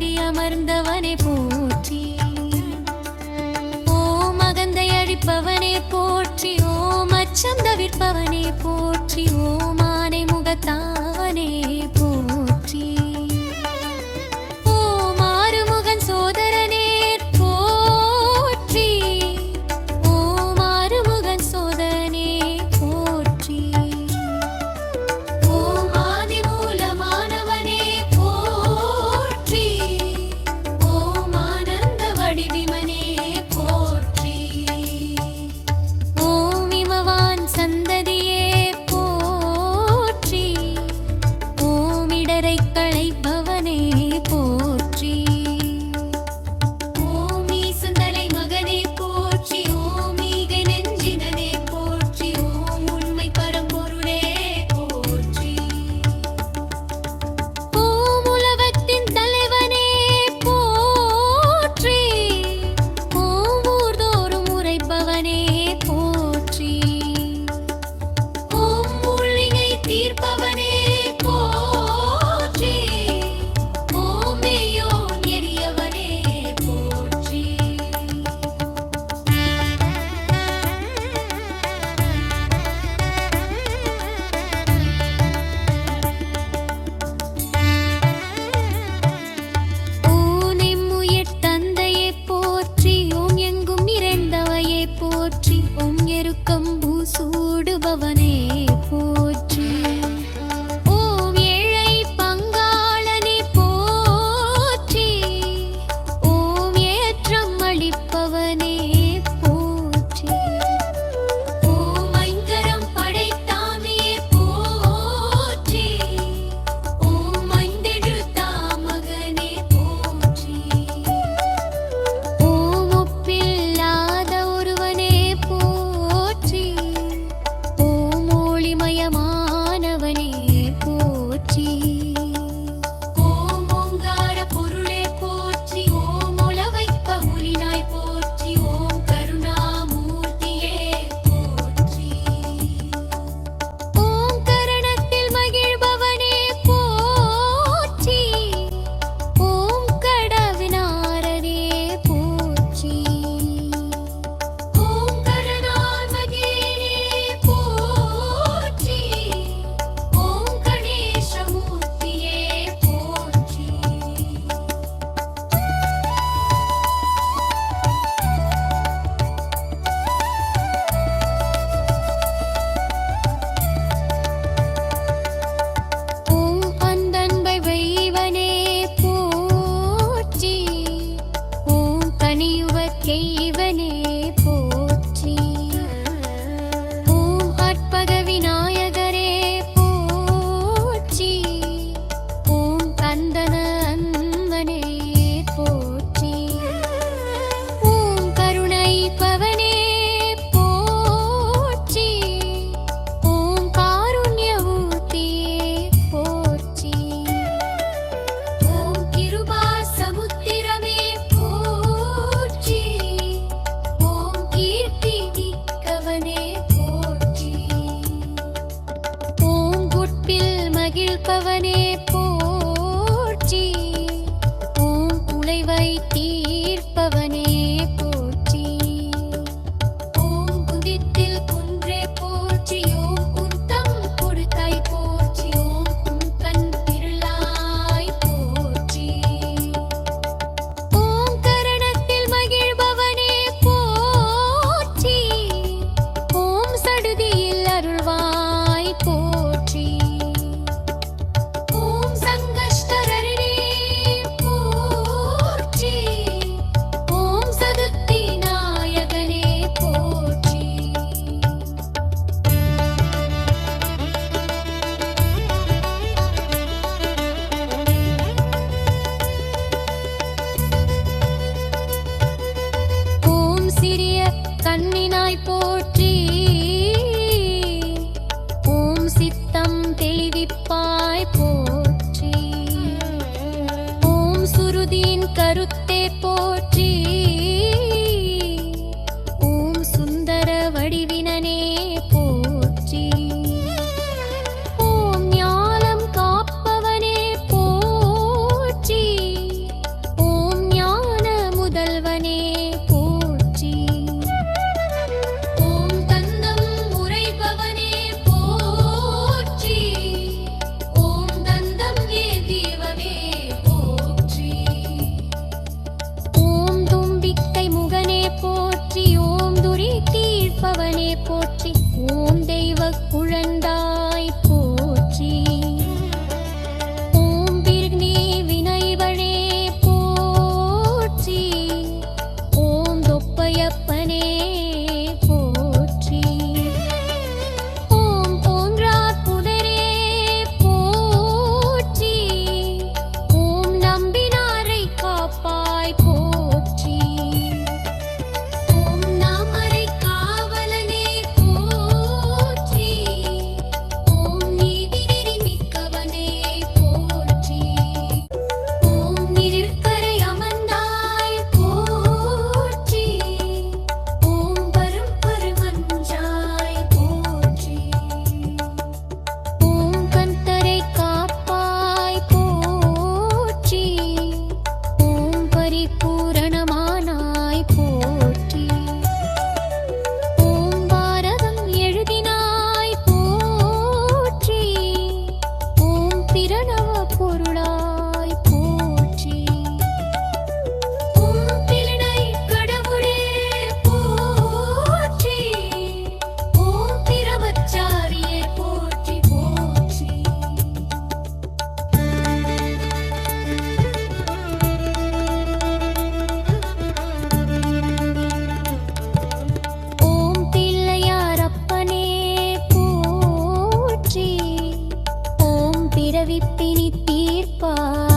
அடி அமர்ந்தவனை போற்றி. ஓம் அகந்தை அழிப்பவனே போற்றி. ஓம் அச்சம் தவிர்ப்பவனே போற்றி. ஓம் ஆனை முகத்தான் பவனே ಅವನೇ சிறிய கண்ணினாய் போற்றி. ஓம் சித்தம் தெளிவிப்பாய் போற்றி. ஓம் சுருதியின் கருத்தே போற்றி. பிறவிப்பினி தீர்ப்பாய்